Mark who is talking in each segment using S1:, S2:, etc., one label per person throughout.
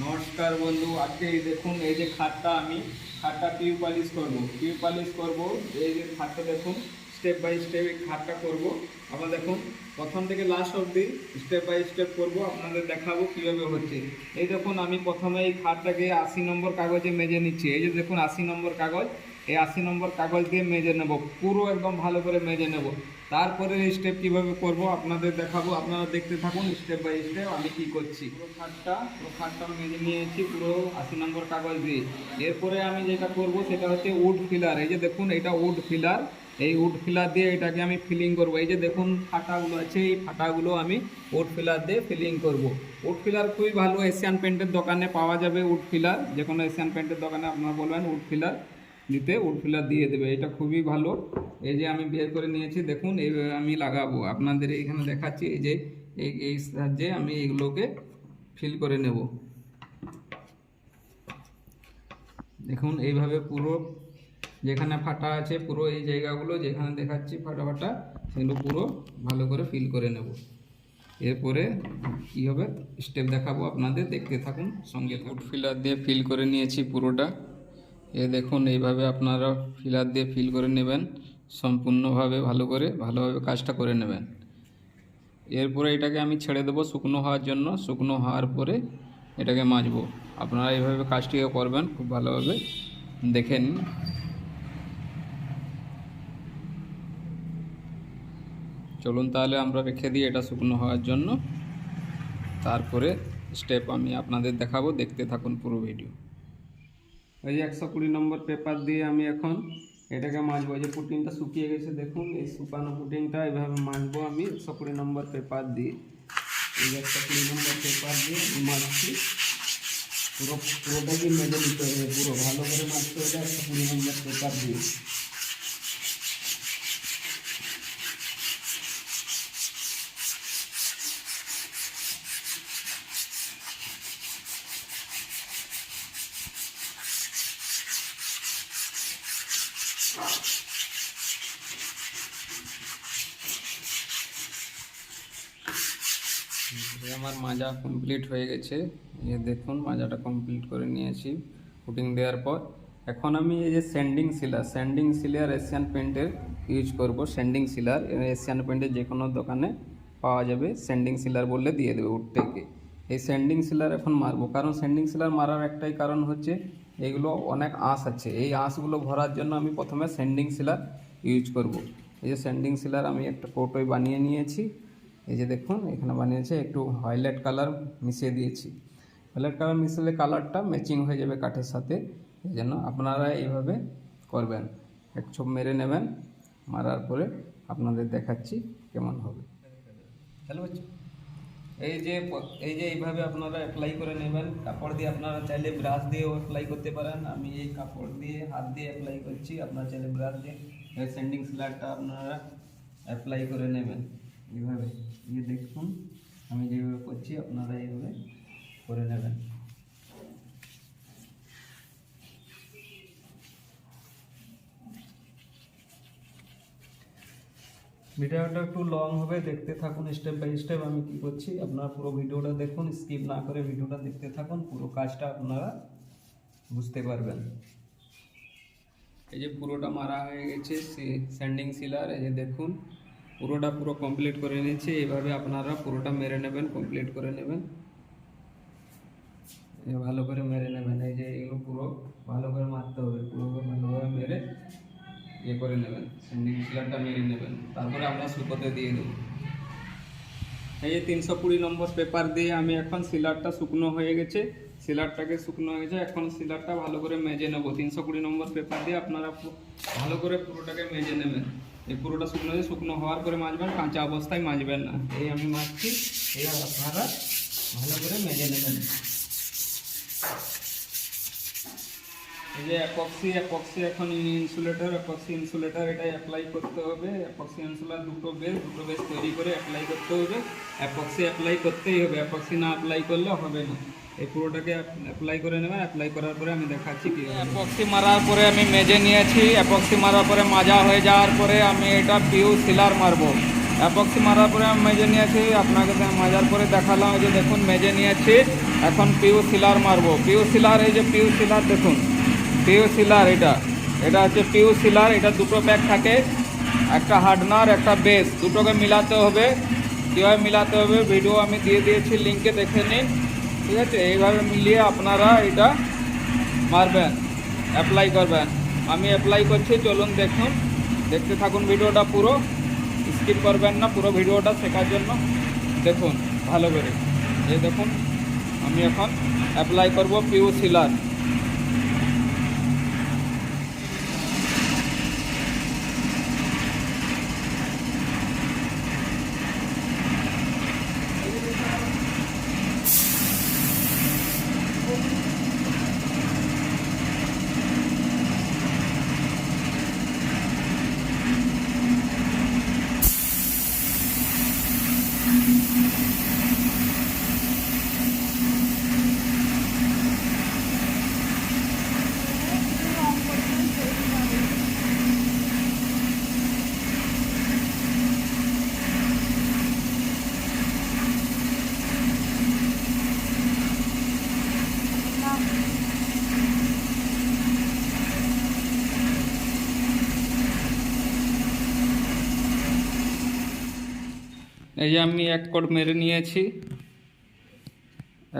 S1: নমস্কার বন্ধু, আজকে দেখুন, এই যে খাটটা আমি, খাটটা পিউ পালিশ করব। পিউ পালিশ করব, এই যে খাটটা দেখুন স্টেপ বাই স্টেপ এই খাটটা করব। আবার দেখুন, প্রথম থেকে লাস্ট অবধি স্টেপ বাই স্টেপ করব, আপনাদের দেখাবো কীভাবে হচ্ছে। এই দেখুন, আমি প্রথমে এই খাটটাকে আশি নম্বর কাগজে মেজে নিচ্ছি। এই যে দেখুন, আশি নম্বর কাগজ। এই আশি নম্বর কাগজ দিয়ে মেজে নেব, পুরো একদম ভালো করে মেজে নেব। তারপরে স্টেপ কীভাবে করব আপনাদের দেখাবো, আপনারা দেখতে থাকুন স্টেপ বাই স্টেপ আমি কি করছি। পুরো খাটটা পুরো খাটটা মেজে নিয়েছি, পুরো আশি নম্বর কাগজ দিয়ে। এরপরে আমি যেটা করব সেটা হচ্ছে উড ফিলার এই যে দেখুন এটা উড ফিলার এই উড ফিলার দিয়ে এটাকে আমি ফিলিং করব। এই যে দেখুন ফাটাগুলো আছে, এই ফাটাগুলো আমি উড ফিলার দিয়ে ফিলিং করব। উড ফিলার খুবই ভালো এশিয়ান পেন্টের দোকানে পাওয়া যাবে উড ফিলার যে কোনো এশিয়ান পেন্টের দোকানে আপনারা বলবেন উড ফিলার দিতে উড ফিলার দিয়ে দেবে। এটা খুবই ভালো। এই যে আমি বের করে নিয়েছি, দেখুন এইভাবে আমি লাগাবো। আপনাদের এখানে দেখাচ্ছি, এই যে, এই এই সাহায্যে আমি এগুলোকে ফিল করে নেব। দেখুন, এইভাবে পুরো যেখানে ফাটা আছে, পুরো এই জায়গাগুলো যেখানে দেখাচ্ছি ফাটা ফাটা, সেগুলো পুরো ভালো করে ফিল করে নেব। এরপরে কী হবে? স্টেপ দেখাবো আপনাদের। দেখতে থাকুন, সঙ্গে ফিলার দিয়ে ফিল করে নিয়েছি পুরোটা। এ দেখুন, এইভাবে আপনারা ফিলার দিয়ে ফিল করে নেবেন। সম্পূর্ণভাবে ভালো করে, ভালোভাবে কাজটা করে নেবেন। এরপরে এটাকে আমি ছেড়ে দেবো শুকনো হওয়ার জন্য। শুকনো হওয়ার পরে এটাকে মাজবো। আপনারা এইভাবে কাজটিকে করবেন, খুব ভালোভাবে দেখে নিন। চলুন তাহলে আমরা রেখে দিই এটা শুকনো হওয়ার জন্য। তারপরে স্টেপ আমি আপনাদের দেখাবো। দেখতে থাকুন পুরো ভিডিও ওই যে একশো কুড়ি নম্বর পেপার দিয়ে আমি এখন এটাকে মাজবো। এই যে পুটিংটা শুকিয়ে গেছে, দেখুন, এই শুকানো পুটিংটা এইভাবে মাজবো আমি একশো কুড়ি নম্বর পেপার দিয়ে। এই যে একশো কুড়ি নম্বর পেপার দিয়ে আমি মাজছি পুরো পুরোটাকে মেজে নিতে হবে, পুরো ভালো করে মাজতে হবে একশো কুড়ি নম্বর পেপার দিয়ে এই আমার মাজা কমপ্লিট হয়ে গেছে। এই দেখুন, মাজাটা কমপ্লিট করে নিয়েছি। ফুটিং দেওয়ার পর, এখন আমি এই যে sanding sealer sanding sealer Asian পেন্টের use করব। স্যান্ডিং সিলার এশিয়ান পেন্টের যে কোনো দোকানে পাওয়া যাবে। স্যান্ডিং সিলার বললে দিয়ে দেবে উঠ থেকে। এই স্যান্ডিং সিলার এখন মারবো। কারণ স্যান্ডিং সিলার মারার একটাই কারণ হচ্ছে, এগুলো অনেক আঁশ আছে। এই আঁশগুলো ভরার জন্য আমি প্রথমে স্যান্ডিং সিলার ইউজ করব। এই যে স্যান্ডিং সিলার আমি একটা কৌটোয় বানিয়ে নিয়েছি। এই যে দেখুন, এখানে বানিয়েছে একটু হাইলাইট কালার মিশিয়ে দিয়েছি। হাইলাইট কালার মিশালে কালারটা ম্যাচিং হয়ে যাবে কাঠের সাথে, এই জন্য আপনারা এইভাবে করবেন। এক ছোপ মেরে নেবেন, মারার পরে আপনাদের দেখাচ্ছি কেমন হবে। হ্যালো এই যে এই যে এইভাবে আপনারা অ্যাপ্লাই করে নেবেন, কাপড় দিয়ে আপনারা চাইলে ব্রাশ দিয়েও অ্যাপ্লাই করতে পারেন। আমি এই কাপড় দিয়ে, হাত দিয়ে অ্যাপ্লাই করছি, আপনারা চাইলে ব্রাশ দিয়ে সেন্ডিং স্লারটা আপনারা অ্যাপ্লাই করে নেবেন। এইভাবে, এই যে দেখুন, আমি যেভাবে করছি, আপনারা এইভাবে করে নেবেন। ভিডিওটা একটু লং হবে, দেখতে থাকুন স্টেপ বাই স্টেপ আমি কি করছি। আপনারা পুরো ভিডিওটা দেখুন স্কিপ না করে ভিডিওটা দেখতে থাকুন, পুরো কাজটা আপনারা বুঝতে পারবেন। এই যে পুরোটা মারা হয়ে গেছে স্যান্ডিং সিলার এই যে দেখুন। পুরোটা পুরো কমপ্লিট করে নিয়েছি, এইভাবে আপনারা পুরোটা মেরে নেবেন কমপ্লিট করে নেবেন। ভালো করে মেরে নেবেন, এই যে এগুলো পুরো ভালো করে মারতে হবে, পুরো ভালোভাবে মেরে ইয়ে করে নেবেন সেন্ডিং সিলারটা মেরে নেবেন, তারপরে আমরা শুকোতে দিয়ে দেবো। এই যে তিনশো কুড়ি নম্বর পেপার দিয়ে আমি এখন সিলারটা শুকনো হয়ে গেছে, সিলারটাকে শুকনো হয়ে এখন সিলারটা ভালো করে মেজে নেব। তিনশো কুড়ি নম্বর পেপার দিয়ে আপনারা ভালো করে পুরোটাকে মেজে নেবেন। এই পুরোটা শুকনো হয়ে শুকনো হওয়ার পরে মাজবেন, কাঁচা অবস্থায় মাজবেন না। এই আমি মাজছি, এই আপনারা ভালো করে মেজে নেবেন। এই যে অ্যাপক্সি অ্যাপক্সি এখন ইনসুলেটর অ্যাপক্সি ইনসুলেটর এটা অ্যাপ্লাই করতে হবে। অ্যাপক্সি ইনসুলার দুটো বেস দুটো বেস তৈরি করে অ্যাপ্লাই করতে হবে। অ্যাপক্সি অ্যাপ্লাই করতেই হবে। অ্যাপক্সি না অ্যাপ্লাই করলে হবে না। এই পুরোটাকে অ্যাপ্লাই করে নেবেন অ্যাপ্লাই করার পরে আমি দেখাচ্ছি কি অ্যাপক্সি মারার পরে আমি মেজে নিয়েছি। অ্যাপক্সি মারার পরে মাজা হয়ে যাওয়ার পরে আমি এটা পিউ সিলার মারবো। অ্যাপক্সি মারার পরে আমি মেজে নিয়েছি। আপনাকে মাজার পরে দেখালাম। যে দেখুন, মেজে নিয়েছি। এখন পিউ সিলার মারবো। পিউ সিলার এই যে পিউ সিলার দেখুন। পিউ সিলার এটা। এটা হচ্ছে পিউ সিলার এটা দুটো ব্যাগ থাকে। একটা হার্ডনার একটা বেস দুটোকে মিলাতে হবে। কীভাবে মিলাতে হবে? ভিডিও আমি দিয়ে দিয়েছি লিঙ্কে দেখে নিন। ঠিক আছে? এইভাবে মিলিয়ে আপনারা এটা মারবেন অ্যাপ্লাই করবেন। আমি অ্যাপ্লাই করছি, চলুন দেখুন। দেখতে থাকুন ভিডিওটা পুরো। স্কিপ করবেন না, পুরো ভিডিওটা শেখার জন্য। দেখুন, ভালো করে। এই দেখুন, আমি এখন অ্যাপ্লাই করব পিউ সিলার এই যে আমি এক কোড মেরে নিয়েছি।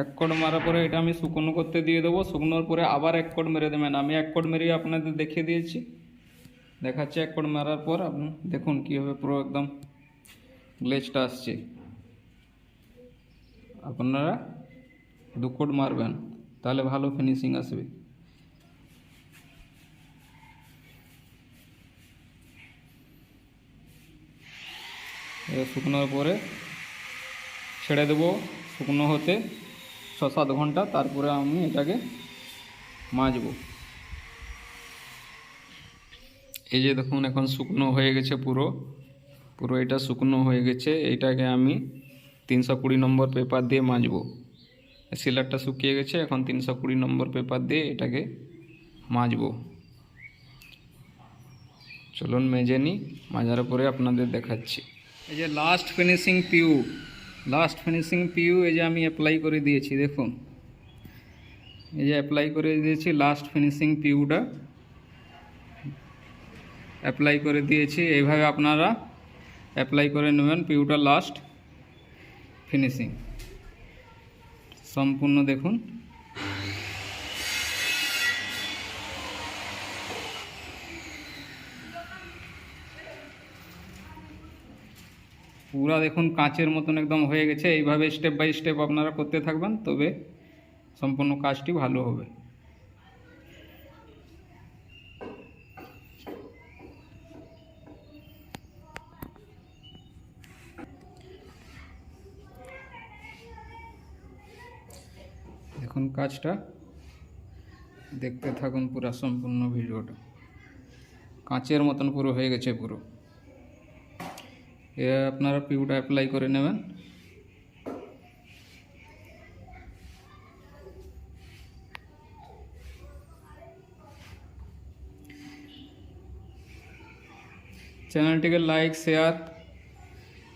S1: এক কোড মারার পরে এটা আমি শুকনো করতে দিয়ে দেবো। শুকনোর পরে আবার এক কোড মেরে দেবেন। আমি এক কোড মেরে আপনাদের দেখিয়ে দিয়েছি। দেখাচ্ছি এক কোড মারার পর আপনি দেখুন কীভাবে পুরো একদম গ্লেজটা আসছে। আপনারা দু কোড মারবেন, তাহলে ভালো ফিনিশিং আসবে। এটা শুকনোর পরে ছেড়ে দেবো। শুকনো হতে ছ সাত ঘণ্টা, তারপরে আমি এটাকে মাজবো। এই যে দেখুন, এখন শুকনো হয়ে গেছে পুরো। পুরো এটা শুকনো হয়ে গেছে। এইটাকে আমি তিনশো কুড়ি নম্বর পেপার দিয়ে মাজবো। সিলারটা শুকিয়ে গেছে, এখন তিনশো কুড়ি নম্বর পেপার দিয়ে এটাকে মাজবো। চলুন, মেজে নিই। মাজার পরে আপনাদের দেখাচ্ছি। এই যে last finishing PU last finishing PU এই যে আমি অ্যাপ্লাই করে দিয়েছি, দেখুন। এই যে অ্যাপ্লাই করে দিয়েছি লাস্ট ফিনিশিং পিউটা অ্যাপ্লাই করে দিয়েছি, এইভাবে আপনারা অ্যাপ্লাই করে নেবেন পিউটা লাস্ট ফিনিশিং সম্পূর্ণ দেখুন। পুরা দেখুন কাঁচের মতন একদম হয়ে গেছে। এইভাবে স্টেপ বাই স্টেপ আপনারা করতে থাকবেন, তবে সম্পূর্ণ কাজটি ভালো হবে। দেখুন কাজটা। দেখতে থাকুন পুরো সম্পূর্ণ ভিডিওটা। কাঁচের মতন পুরো হয়ে গেছে পুরো। এ আপনারা পিউটা অ্যাপ্লাই করে নেবেন। চ্যানেলটিকে লাইক শেয়ার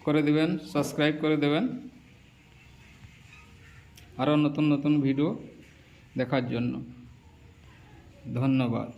S1: করে দেবেন সাবস্ক্রাইব করে দেবেন। আরও নতুন নতুন ভিডিও দেখার জন্য। ধন্যবাদ।